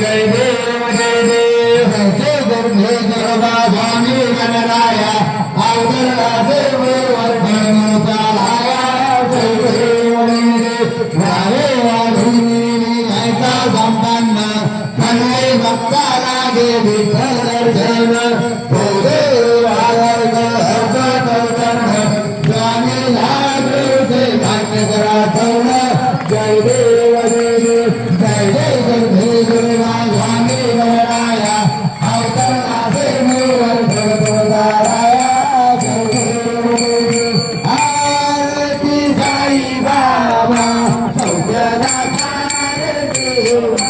जय देव जय देव जय गर्भ जय गर्भाभानी गणराया अवतरणाचे হুম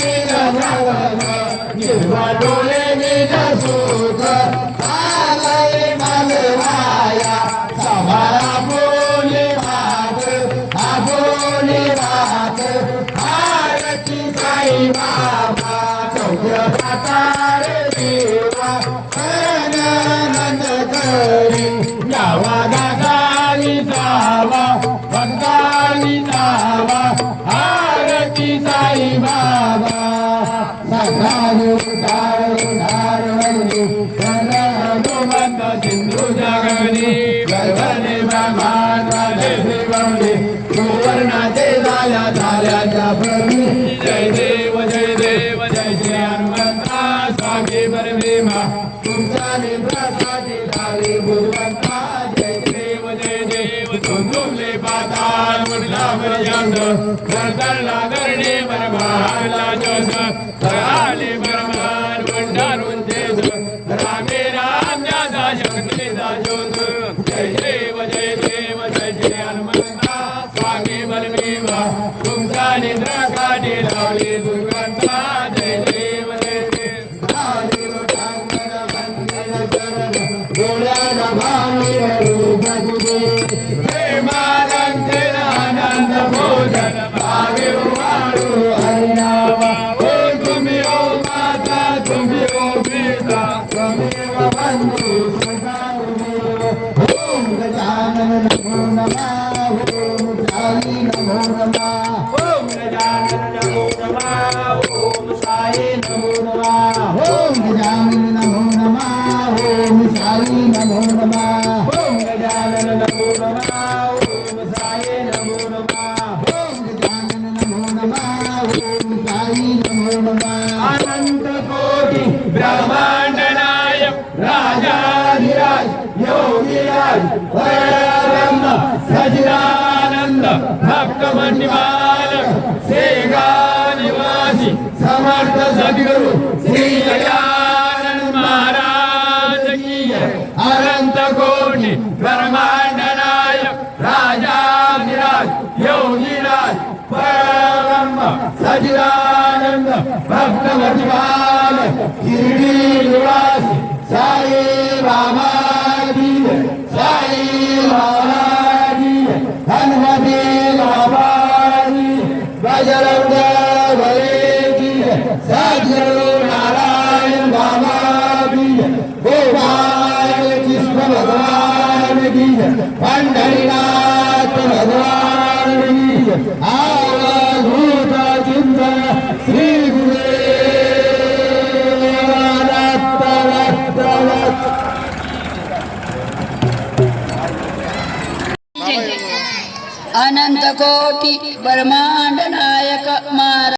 डोले निघा डोले निघा जय देव जय देव जय श्री हनुमंता स्वामी परमेमा तुमच्या निद्रासाठी जय देव जय देव तुमले पाताल मर्याद सराले तेज रामे राम जय देव जय देव जय हनुमंता सजिदानंद भक्त मंडिमालक सेगा निवासी समर्थ सद्गुरु श्री गजानन महाराज की अनंत कोटी ब्रह्मांड नायक राजा राजाधिराज योगीराज परम सजिदानंद भक्त मंडिमाल शिर्डी पंढरीनाथ भगवान की जय. आवधूत चिंतन श्री गुरुदेव अनंत कोटी ब्रह्मांड नायक महाराज